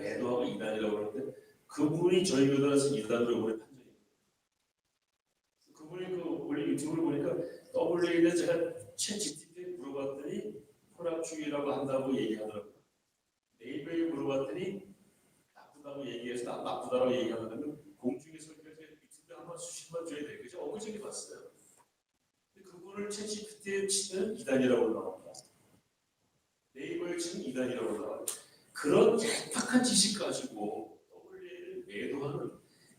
배도하고 이단이라고 그러는데 그분이 저희 교단에서 이단으로 오래 판정입니다. 그분이 그 원래 유튜브를 보니까 WA에 제가 최 GTP에 물어봤더니 혼합주의라고 한다고 얘기하더라고요. 네이버에 물어봤더니 나쁘다고 얘기해서 나, 나쁘다고 얘기하면 공중에 설교해서 유튜브에 한번 수십만 줘야 돼. 그죠? 엊그저께 봤어요. 근데 그분을 채 GPT에 치면 이단이라고 나옵니다. 네이버에 치면 이단이라고 나와요. 그런 얄팍한 지식 가지고 WA를 매도하는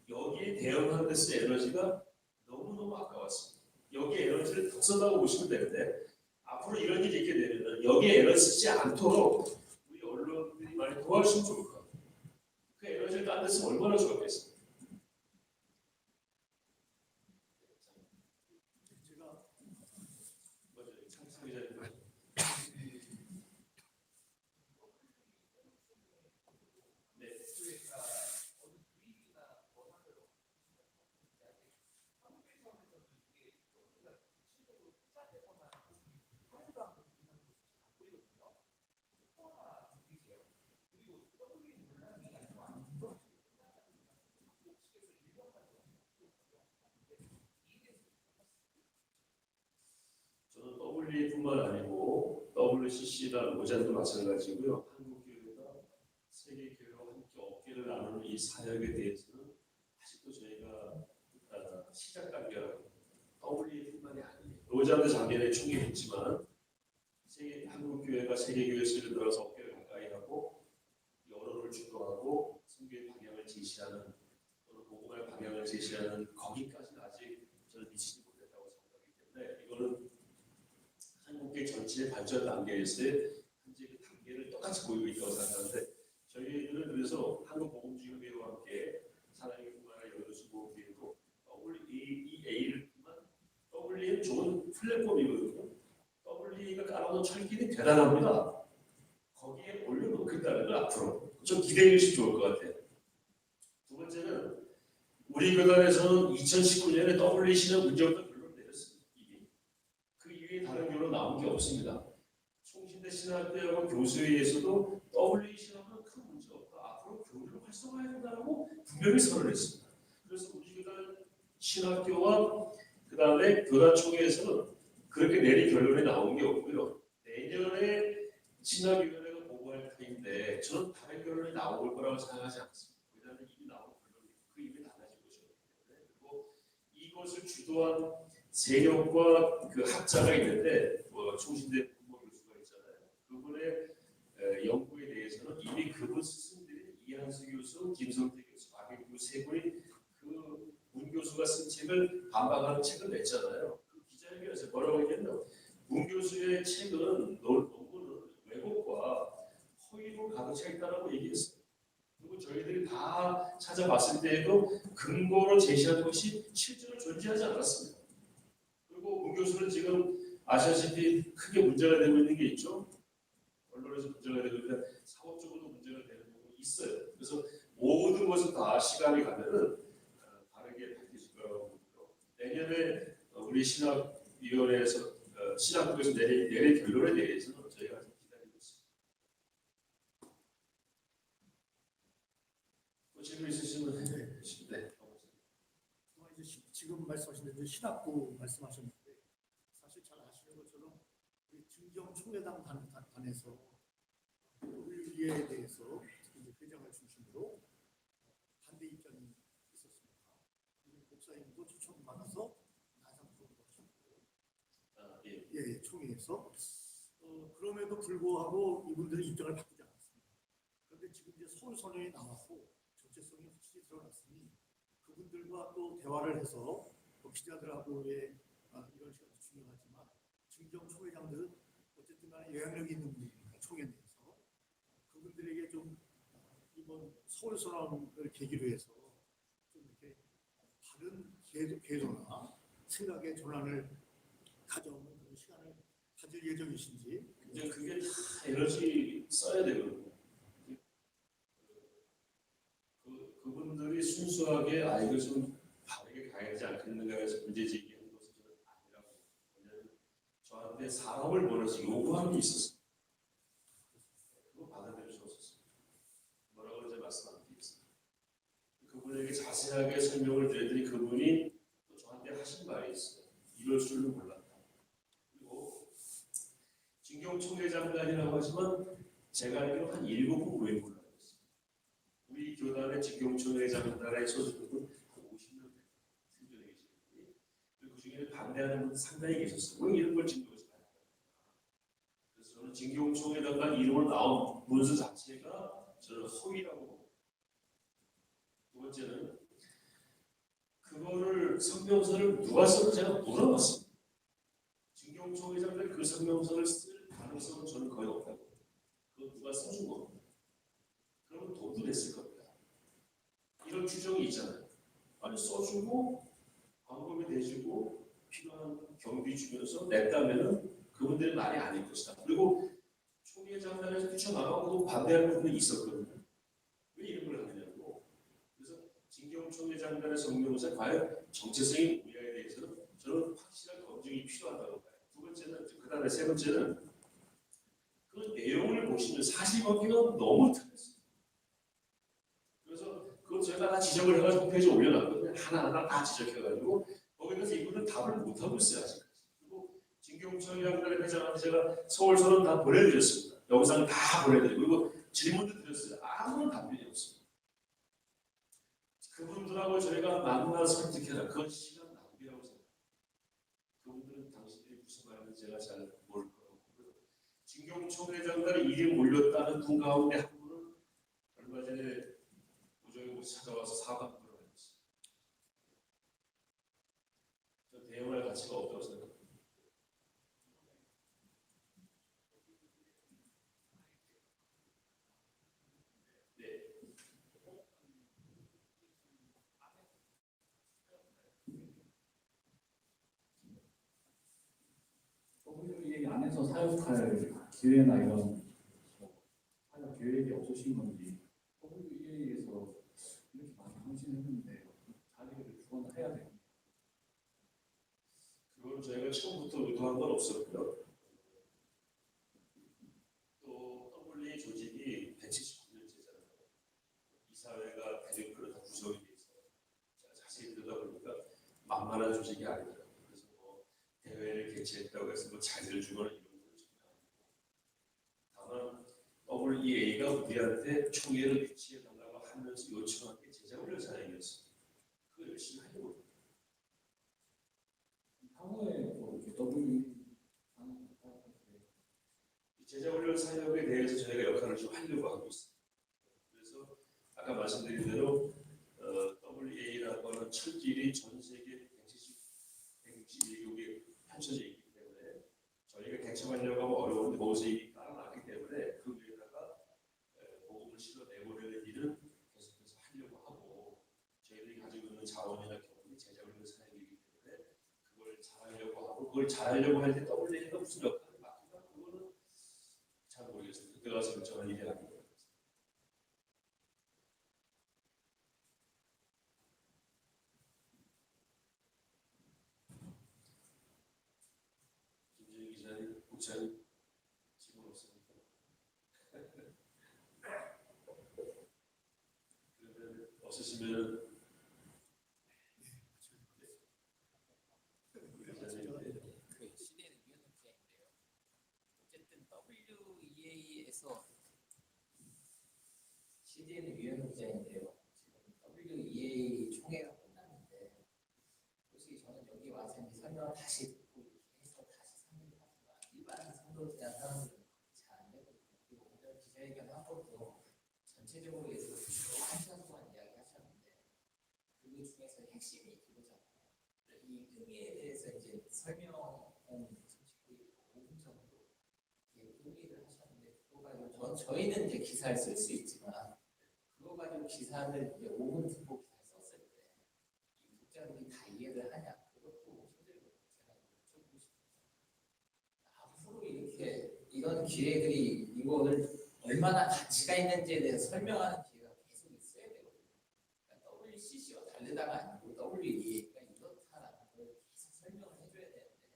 여기에 대응하는 데서 에너지가 너무너무 아까웠습니다. 여기에 에너지를 더 쏟아고 오시면 되는데 앞으로 이런 일이 있게 되면 여기에 에너지 쓰지 않도록 우리 언론들이 많이 도와주시면 좋을 것 같아요. 그 에너지를 딴데 쓰면 얼마나. 제가 맞아요. 창상 기자님. 네. 저는 WA뿐만 아니고 WCC라는 모자도 마찬가지고요. 한국 교회가 세계 교회와 함께 어깨를 나누는 이 사역에 대해서는 아직도 저희가 어, 시작 단계라고 WA뿐만이 아니에요. 로자도 작년에 총회했지만 세계 한국 교회가 세계 교회 수를 들어서 어깨를 가까이 하고 여론을 주도하고 선교의 방향을 제시하는 또는 복음의 방향을 제시하는 거기까지는 아직 저는 미치지 못했다고 생각하기 때문에 이거는 한국계 전체의 발전 단계에서의 현재 그 단계를 똑같이 보이고 있다고 생각하는데 저희들은 그래서 한국보험주의회와 함께 사랑의 꿈하나 여론수보기에도 WEA를 WE는 좋은 플랫폼이거든요. WE가 깔아놓은 철기는 대단합니다. 거기에 올려놓겠다는 걸 앞으로 좀 기대해 주시면 좋을 것 같아요. 두 번째는 우리 교단에서는 2019년에 WEC는 문제없다 결론 내렸습니다. 이미. 그 이후에 다른 결론 나온 게 없습니다. 총신대 신학대하고 교수회에서도 WE 신학은 큰 문제 없다. 앞으로 교류를 활성화해야 된다고 분명히 선언했습니다. 그래서 우리 교단 신학교와 그 다음에 교단 총회에서는 그렇게 내린 결론이 나온 게 없고요. 내년에 신학위원회가 보고할 터인데 저는 다른 결론이 나올 거라고 생각하지 않습니다. 왜냐하면 이미 나온 결론이 그 이미 달라진 때문에 그리고 이것을 주도한 세력과 그 학자가 있는데 뭐 총신대 부모 교수가 있잖아요. 그분의 에, 연구에 대해서는 이미 그분 스승들이 이한수 교수, 김성태 박영규 세 분이 그문 교수가 쓴 책을 반박하는 책을 냈잖아요. 그 기자회견에서 뭐라고 했냐면 문 교수의 책은 논- 논문은 왜곡과 허위로 가득 차 있다라고 얘기했어요. 그리고 저희들이 다 찾아봤을 때에도 근거로 제시한 것이 실제로 존재하지 않았습니다. 그리고 문 교수는 지금 아시다시피 크게 문제가 되고 있는 게 있죠. 언론에서 문제가 되고 있는 사법 적으로도 문제가 되는 부분이 있어요. 그래서 모든 것을 다 시간이 가면은 어, 다르게 바뀌실 거라고 보고요. 내년에 어, 우리 신학위원회에서 어, 신학국에서 내릴, 내릴 결론에 대해서는 저희가 아직 기다리고 있습니다. 뭐 질문 있으시면 네. 시- 지금 말씀하신 신학부 말씀하셨는데 사실 잘 아시는 것처럼 우리 증정 총회당 단에서 우리에 대해서 특히 이제 회장을 중심으로 반대 입장이 있었습니다. 그리고 목사님도 초청받아서 나상수를 하셨고 아, 예. 예, 총회에서 어, 그럼에도 불구하고 이분들의 입장을 바꾸지 않았습니다. 그런데 지금 이제 서울 선언이 나왔고 정체성이 확실히 드러났으니 그분들과 또 대화를 해서 또 기자들하고의 아, 이런 시간도 중요하지만 증정 총회장들은 어쨌든 간에 영향력이 있는 분들이니까 총회 내에서 그분들에게 좀 어, 이번 서울 선언을 계기로 해서 궤도, 궤도나 생각의 전환을 가져오는 그런 시간을 가질 예정이신지 이제 그게 다 에너지 써야 되거든요. 그, 그분들이 순수하게 아 이거 좀 바르게 가야 되지 않겠는가 해서 문제 제기하는 것은 아니라고 저한테 사업을 벌여서 요구한 게 있었어요. 그거 받아들일 수 없었어요. 뭐라고 자세하게 설명을 드렸더니 그분이 또 저한테 하신 말이 있어요. 이럴 줄은 몰랐다. 그리고 진경 총회장단이라고 하지만 제가 알기로 한 일곱 분 모인 걸로 알고 있습니다. 우리 교단의 진경 총회장단에 소속된 한 50명 생존해 계시는데 그 중에 반대하는 분 상당히 계셨어요. 왜 이런 걸 진경에서 봐야 그래서 저는 진경 총회장단 이름으로 나온 문서 자체가 저는 허위라고 번째는 그거를 성명서를 누가 썼는지 제가 물어봤습니다. 진경초 회장들 그 성명서를 쓸 가능성은 저는 거의 없다고. 그거 누가 써준 겁니다. 그러면 돈도 냈을 겁니다. 이런 규정이 있잖아요. 아니 써주고 광고비 내주고 필요한 경비 주면서 냈다면은 그분들이 말이 아닐 것이다. 그리고 총회 장단에서 뛰쳐나가고도 반대하는 분들이 있었거든요. 왜 이런 걸 하느냐고. 그래서 진경 총회장단의 성명서 과연 정체성이 뭐냐에 대해서는 저는 확실한 검증이 필요하다고 봐요. 두 번째는 그 다음에 세 번째는 그 내용을 보시면 사실관계가 너무 틀렸어요. 그래서 그건 제가 다 지적을 해가지고 홈페이지에 올려놨거든요. 하나하나 다 지적해가지고 거기에 대해서 이분은 답을 못하고 있어요 아직까지. 그리고 양단의 회장한테 제가 서울서는 다 보내드렸습니다. 영상 다 보내드리고 그리고 질문도 드렸어요. 아무런 없습니다. 그분들하고 저희가 만나 설득해라. 그건 시간 낭비라고 생각합니다. 그분들은 당신들이 무슨 말인지 제가 잘 모를 거고 진경 총 회장단의 이름 올렸다는 분 가운데 한 분은 얼마 전에 우정희 고 찾아와서 사과를 했어요. 저 대응할 가치가 없다고 생각합니다. 네. 안에서 사역할 기회나 이런 뭐 사역 계획이 없으신 건지 WEA에서 이렇게 많이 헌신했는데 자리를 주거나 해야 돼요. 그건 저희가 처음부터 의도한 건 없었고요. 또 WA 조직이 179년째잖아요. 이사회가 대륙으로 다 구성이 돼 있어요. 제가 자세히 들여다보니까 만만한 조직이 아니더라고요. 그래서 뭐 대회를 개최했다고 해서 뭐 자리를 주거나 이런 건 전혀 아니고 다만 WEA가 우리한테 총회를 개최해 달라고 하면서 요청한 게 제자 훈련 사역이었어요. 그거 열심히 하려고. 향후에 거이 제자 훈련 사역에 대해서 저희가 역할을 좀 하려고 하고 있습니다. 그래서 아까 말씀드린 대로 어, WA라고 하는 철길이 전 세계 170, 161개국에 펼쳐져 있기 때문에 저희가 개척하려고 하면 어려운데 거기서 이미 깔아놨기 때문에 그 위에다가 에, 복음을 실어 내보내는 일은 계속해서 하려고 하고 저희들이 가지고 있는 자원이나 경험이 제자훈련 사역이기 때문에 그걸 잘하려고 하고 그걸 잘하려고 할 때 WA가 무슨 역할을 맡는가 그거는 잘 모르겠어요. 그때 가서 결정할 일이 아니고. 김재희 기자님, 국장님 질문 없습니까? 그러면 없으시면 기자님 그 시대는 유연업체인데요. 어쨌든 WEA에서 시대는 유연업체인데요. 지금 WEA 총회가 끝났는데 솔직히 저는 여기 와서 이제 설명을 다시 듣고 이렇게 해서 다시 상의를 하지만 일반 선거에 사람들은 잘안 되거든요. 그리고 오늘 기자회견 한 것도 전체적으로 해서 주로 한 시간 동안 이야기 하셨는데 그 중에서 핵심이 그거잖아요. 이 의미에 대해서 이제 설명은 솔직히 5분 정도 의미를 하셨는데 그거 가지고 저, 저희는 이제 기사를 쓸 수 있지만 그거 가지고 기사를 이제 5분 듣고 기사를 썼을 때 이 독자들이 다 이해를 하냐 그것도 힘들거든요. 제가 여쭤보고 싶어요. 앞으로 이렇게 이런 기회들이 이거를 얼마나 가치가 있는지에 대해서 설명하는 기회가 계속 있어야 되거든요. 그러니까 WCC와 다르다가 아니고 WEA가 이렇다라는 걸 계속 설명을 해줘야 되는데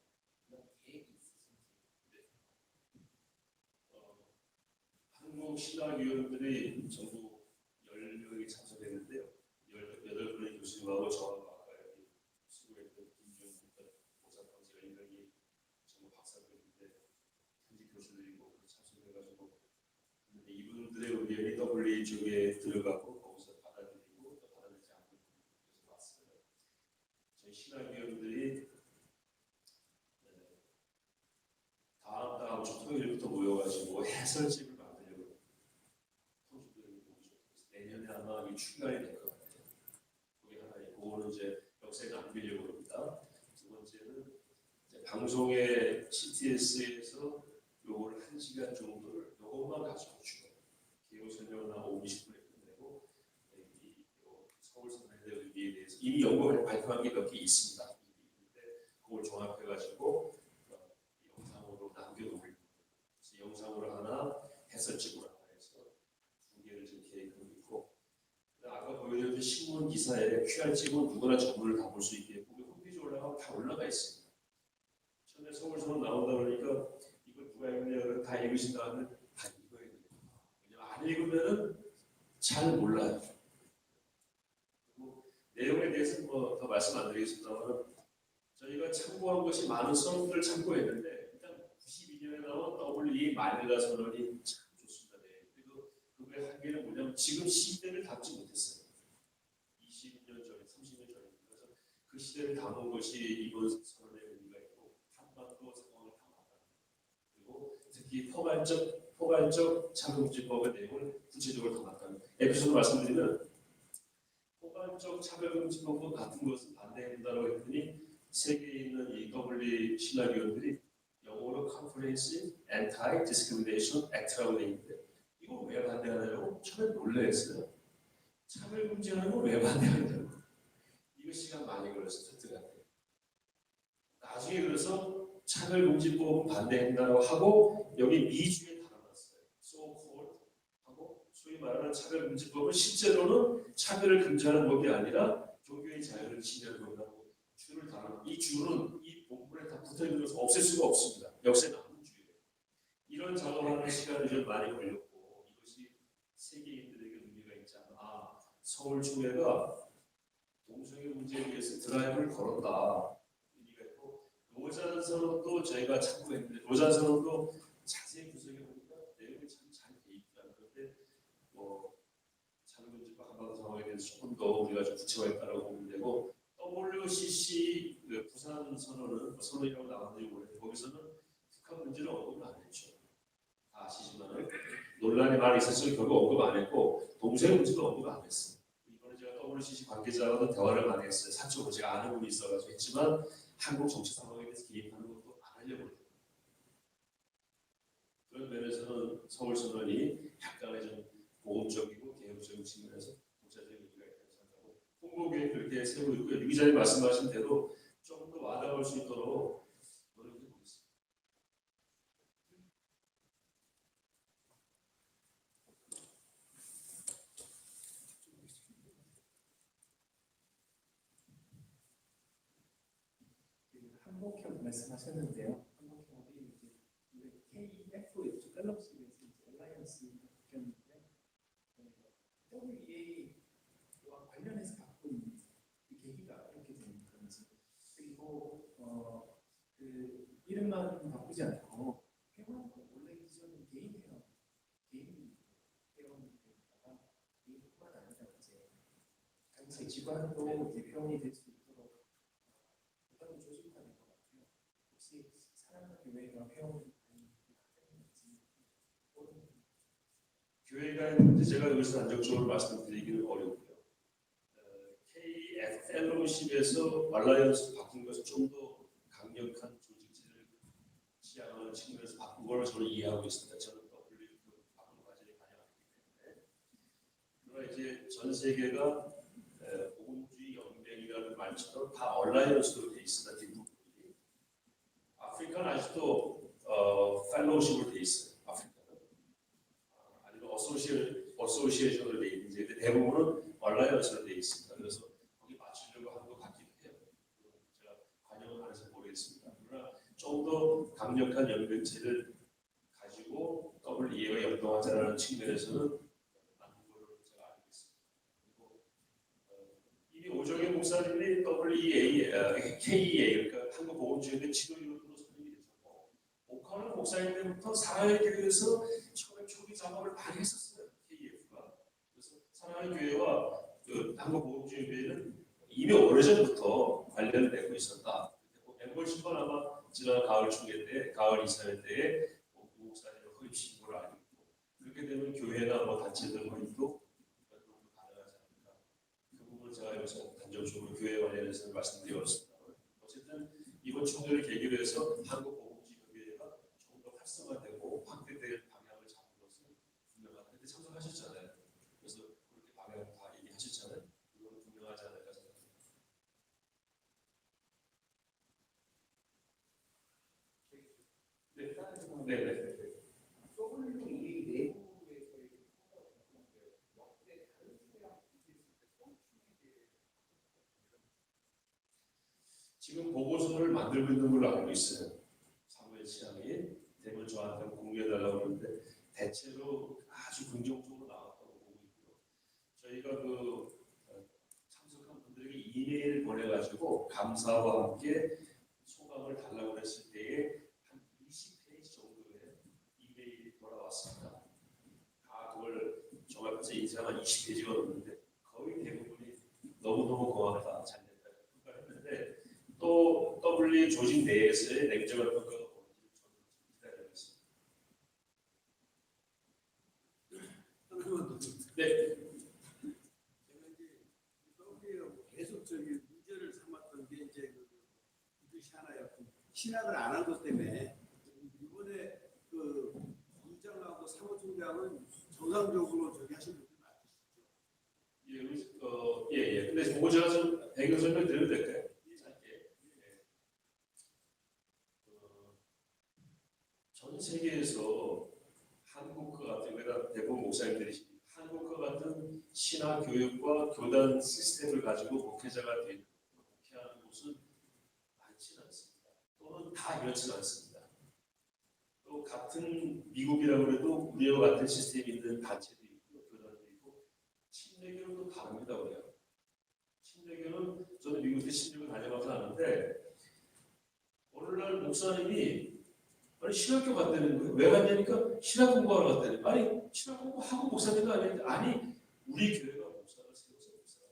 이런 계획이 있으신지 어, 한국 신학위원들이 전부 10명이 참석했는데요. 18분의 교수님하고 저하고 아까 여기 수고했던 김준호 보사방지가 이런 정말 박사들인데 현직 교수들이고 참석해가지고 이분들의 의견이 WA 쪽에 들어가고 거기서 받아들이고 또 받아들이지 않고 그래서 왔어요. 저희 신학위원들이 네, 다음 다음 주 토요일부터 모여가지고 해설집을 만들려고 내년에 아마 이 출간이 될 것 같아요. 그게 하나 있고 그거는 이제 역사에 남기려고 합니다. 두 번째는 방송의 CTS에서 한 시간 정도를 요것만 가지고 주고 기호 설명은 한 5, 20분에 끝내고 네, 서울 선대의 의미에 대해서 이미 연구를 발표한 게 몇 개 있습니다. 근데 그걸 종합해가지고 어, 영상으로 남겨놓을 그래서 영상으로 하나 해설집으로 하나 해서 두 개를 지금 계획하고 있고 아까 보여드렸던 신문 기사에 QR 찍으면 누구나 전문을 다볼 수 있게 홈페이지 올라가면 다 올라가 있습니다. 처음에 서울서원 나온다 그러니까 읽느냐 다 읽으신 다음에 다 읽어야 돼요. 안 읽으면은 잘 몰라요. 그리고 내용에 대해서 뭐 더 말씀 안 드리겠습니다만 저희가 참고한 것이 많은 선언들을 참고했는데 일단 92년에 나온 WE 마닐라 선언이 참 좋습니다. 네. 그리고 그거의 한계는 뭐냐면 지금 시대를 담지 못했어요. 20년 전에, 30년 전에 그래서 그 시대를 담은 것이 이번 선언의 의미가 있고 한반도 상황을 담았다. 특히 포괄적 포괄적 차별금지법의 내용을 구체적으로 담았다. 에피소드 말씀드리면 포괄적 차별금지법과 같은 것은 반대한다고 했더니 세계에 있는 이 WA 신학위원들이 영어로 Comprehensive Anti-Discrimination Act라고 돼 있는데 이거 왜 반대하냐고 처음에 놀라했어요. 차별금지하는 거왜 반대하냐고. 이거 시간 많이 걸렸어 터뜨한테 나중에 그래서 차별 금지법 반대한다고 하고 여기 미주에 달아놨어요. So called 하고 소위 말하는 차별 금지법은 실제로는 차별을 금지하는 법이 아니라 종교의 자유를 침해하는 법이라고 줄을 달아. 이 줄은 이 본문에 다 붙어 있는 것을 없앨 수가 없습니다. 역사에 남은 줄이에요. 이런 작업하는 시간이 좀 많이 걸렸고 이것이 세계인들에게 의미가 있지 않아. 아, 서울 총회가 동성애 문제에 대해서 드라이브를 걸었다. 선언도 저희가 참고했는데 선언도 자세히 분석해 보니까 내용이 참 잘 돼 있다. 그런데 뭐 자유민주주의 한반도 상황에 대해서 조금 더 우리가 좀 구체화했다라고 보면 되고 WCC 그 부산 선언은 뭐 선언이라고 나왔는지 모르겠는데 거기서는 북한 문제를 언급을 안 했죠. 다 아시지만은 논란이 많이 있었을 결국 언급 안 했고 동생 문제도 언급 안 했어요. 이번에 제가 WCC 관계자와도 대화를 많이 했어요. 사적으로 제가 아는 분이 있어가지고 했지만 한국 정치 상황에 대해서 개입하는 것도 안 하려고 해요. 그런 면에서는 서울 선언이 약간의 좀 보험적이고 개혁적인 측면에서 독자적인 의미가 있다고 생각하고 홍보 계획 그렇게 세우고 있고요. 유 기자님 말씀하신 대로 조금 더 와닿을 수 있도록 노력해 보겠습니다. 그 한국협 말씀하셨는데요. 한국협이 이제 KF 갤럭시에서 이제 얼라이언스 바뀌었는데 WEA와 관련해서 바꾼 그 계기가 이렇게 된 건지 그리고 어, 그 이름만 바꾸지 않고 회원 원래 이제 회원이 될 수 있도록 어떤 조직화된 것 같아요. 혹시 사랑하는 교회가 있는데 제가 여기서 단적적으로 말씀드리기는 어렵고요. 어, KF 펠로우십에서 말라이언스 바꾼 것은 좀 더 강력한 조직체를 지향하는 측면에서 바꾼 걸로 저는 이해하고 있습니다. 저는 W 그 바꾼 과정에 관여하기 때문에. 그러나 이제 전 세계가 에, 복음주의 연맹이라는 말처럼 다 얼라이언스로 돼 있습니다. 아프리카는 아직도 어, 펠로우십으로 돼 있어요. 아프리카는. 아니면 어소시에 어소시에이션으로 돼 있는지 근데 대부분은 얼라이언스로 돼 있습니다. 그래서 거기 맞추려고 하는 것 같기도 해요. 제가 관여를 안 해서 모르겠습니다. 그러나 좀 더 강력한 연결체를 가지고 더블 이해가 연동하자라는 측면에서는 어, 목사님이 WEA, 어, KEA 그러니까 한국보건주의회 지도위원으로 선임이 되셨고 오카는 목사님 때부터 사랑의 교회에서 처음에 초기 작업을 많이 했었어요. KEF가 그래서 사랑의 교회와 그 한국보건주의회는 이미 오래전부터 관련을 맺고 있었다. 엠벌 신건 아마 지난 가을 총회 때, 가을 이사회 때에 뭐 목사님을 허입시킨 걸로 알고 있고 그렇게 되면 교회나 뭐 단체들 허입도 가능하지 않을까. 그 부분을 제가 여기서 단정적으로 교회 관련해서 말씀드렸습니다. 어쨌든 이번 총회를 계기로 해서 한국보건주의회가 조금 더 활성화되고 확대될 방향을 잡은 것은 분명하다. 그때 참석하셨잖아요. 그래서 그렇게 방향 다 얘기하셨잖아요. 그건 분명하지 않을까 생각합니다. 네, 네, 네. 다른 지금 보고서를 만들고 있는 걸로 알고 있어요. 사무엘 시장 이 대면 저한테 공개해달라고 그러는데 대체로 아주 긍정적으로 나왔다고 보고 있고요. 저희가 그 어, 참석한 분들에게 이메일 보내가지고 감사와 함께 소감을 달라고 했을 때에 한 20페이지 정도의 이메일이 돌아왔습니다. 다 그걸 종합해서 인쇄하면 20페이지가 넘는데 거의 대부분이 너무너무 고맙다, 잘 됐다 평가를 했는데 또 W 조직 내에서의 냉정한 평가가 뭔지 저는 기다리고 있습니다. 그러면 네, 제가 이제 서울이라고 계속 저기 문제를 삼았던 게 이제 그 이것이 하나였고 신학을 안 한 것 때문에 이번에 그 의장하고 사무총장은 정상적으로 저기 하신 분들 맞으시죠? 예, 우리, 어, 예, 예. 근데 그거 제가 좀 배경 설명 드려도 될까요? 짧게. 예. 어, 전 세계에서 한국과 같은 거다 대부분 목사님들이 한국과 같은 신학 교육과 교단 시스템을 가지고 목회자가 되는 목회하는 곳은 많지는 않습니다. 또는 다 이렇지는 않습니다. 또 같은 미국이라고 해도 우리와 같은 시스템이 있는 단체도 있고 교단도 있고 침례교는 또 다릅니다 그래요. 침례교는 저는 미국에 침례교 다녀봐서 아는데 오늘날 목사님이 아니 신학교 갔다는 거예요. 왜 갔냐니까 신학 공부하러 갔다는 거예요. 아니 신학 공부하고 목사님도 아닌데 아니 우리 교회가 목사를 세워서 목사를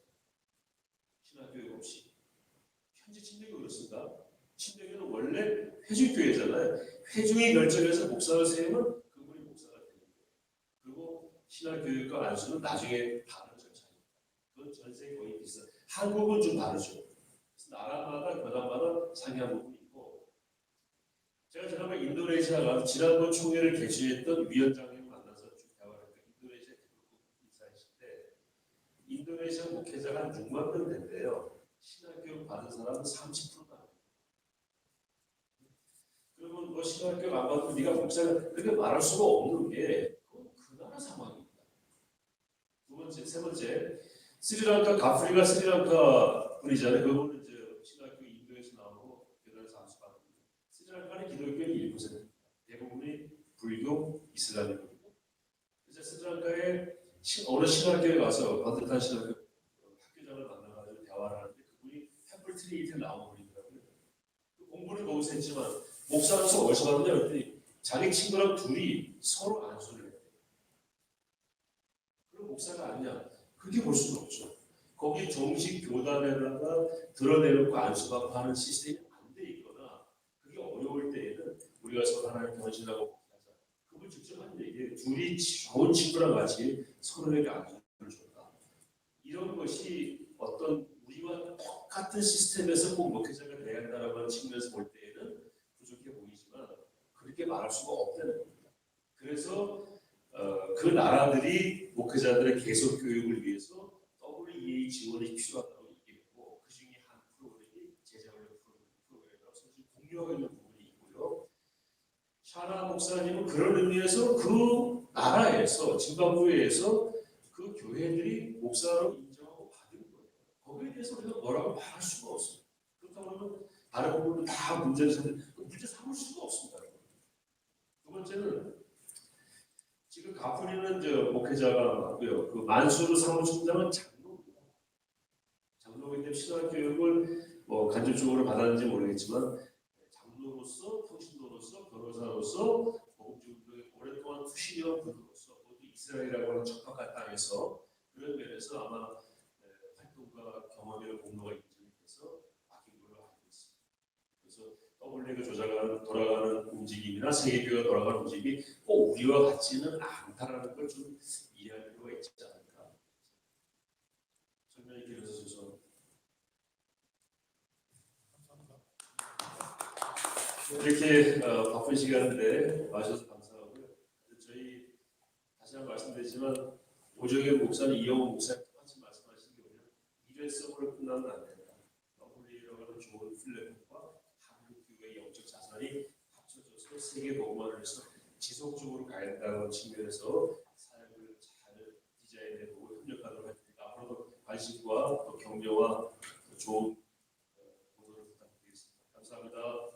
신학 교육 없이 현재 침례교 그렇습니다. 침례교는 원래 회중교회잖아요. 회중이 결정해서 목사를 세우면 그분이 목사가 거예요. 그리고 신학교육과 안수는 나중에 다른 절차입니다. 그건 전 세계 거의 비슷. 한국은 좀 다르죠. 나라마다 교단마다 상이한 부분이 있고 제가 지난번 인도네시아 가서 지난번 총회를 개최했던 위원장님 만나서 쭉 대화를 했는데 인도네시아 때 인도네시아 목회자가 한 6만 명 된대요. 신학교육 받은 사람은 30%가 안 돼요. 그러면 뭐 신학교육 안 받으면 네가 목사가 그렇게 말할 수가 없는 게 그 나라 상황입니다. 두 번째, 세 번째 스리랑카 가프리가 스리랑카 분이잖아요. 그분은 이제 신학교 인도에서 나오고 교단에서 안수받는 스리랑카는 기독교인이 1%입니다. 대부분이 불교, 이슬람이거든요. 그래서 스리랑카에 신- 어느 신학교에 가서 반듯한 신학교 어, 학교장을 만나가지고 대화를 하는데 그분이 템플트리 이틀 나온 분이더라고요. 그 공부는 거기서 했지만 목사로서 어디서 받느냐 그랬더니 자기 친구랑 둘이 서로 안수를 했대요. 그럼 목사가 아니냐? 그렇게 볼 수는 없죠. 거기 정식 교단에다가 드러내놓고 안수받고 하는 시스템이 안 돼 있거나 그게 어려울 때에는 우리가 서로 하나님 하자. 그걸 직접 하는 얘기예요. 둘이 좋은 친구랑 같이 서로에게 안수를 줬다. 이런 것이 어떤 우리와 똑같은 시스템에서 꼭 목회자가 돼야 한다라고 하는 측면에서 볼 때에는 부족해 보이지만 그렇게 말할 수가 없다는 겁니다. 그래서 어, 그 나라들이 목회자들의 계속 교육을 위해서 WEA 지원이 필요하다고 얘기했고 그 중에 한 프로그램이 제자훈련 프로그램이라고 사실 공유하고 있는 부분이 있고요. 샤나 목사님은 그런 의미에서 그 나라에서 짐바브웨에서 그 교회들이 목사로 인정하고 받은 거예요. 거기에 대해서 우리가 뭐라고 말할 수가 없어요. 그렇다고 하면 다른 부분도 다 문제를 삼는 문제 삼을 수가 없습니다. 두 번째는 지금 가프리는 저 목회자가 맞고요. 그 만수르 사무총장은 장로입니다. 장로교회 신학 교육을 뭐 간접적으로 받았는지 모르겠지만 장로로서 평신도로서 변호사로서 복음주의에 오랫동안 투신해온 분으로서 모두 이스라엘이라고 하는 척박한 땅에서 그런 면에서 아마 에, 활동과 경험의 공로가 인정이 돼서 바뀐 걸로 알고 있습니다. W가 조작하는 돌아가는 움직임이나 세계교회가 돌아가는 움직임이 꼭 우리와 같지는 않다라는 걸 좀 이해할 필요가 있지 않을까. 설명이 길어서 죄송합니다. 이렇게 어, 바쁜 시간인데 와주셔서 감사하고요. 저희 다시 한번 말씀드리지만 오정현 목사님, 이영호 목사님 똑같이 말씀하신 게 뭐냐 일회성으로 끝나면 안 된다. 자산이 합쳐져서 세계 공헌을 해서 지속적으로 가야 한다는 측면에서 삶을 잘 디자인해보고 협력하도록 하겠습니다. 앞으로도 관심과 또 격려와 또 좋은 어, 보도를 부탁드리겠습니다. 감사합니다.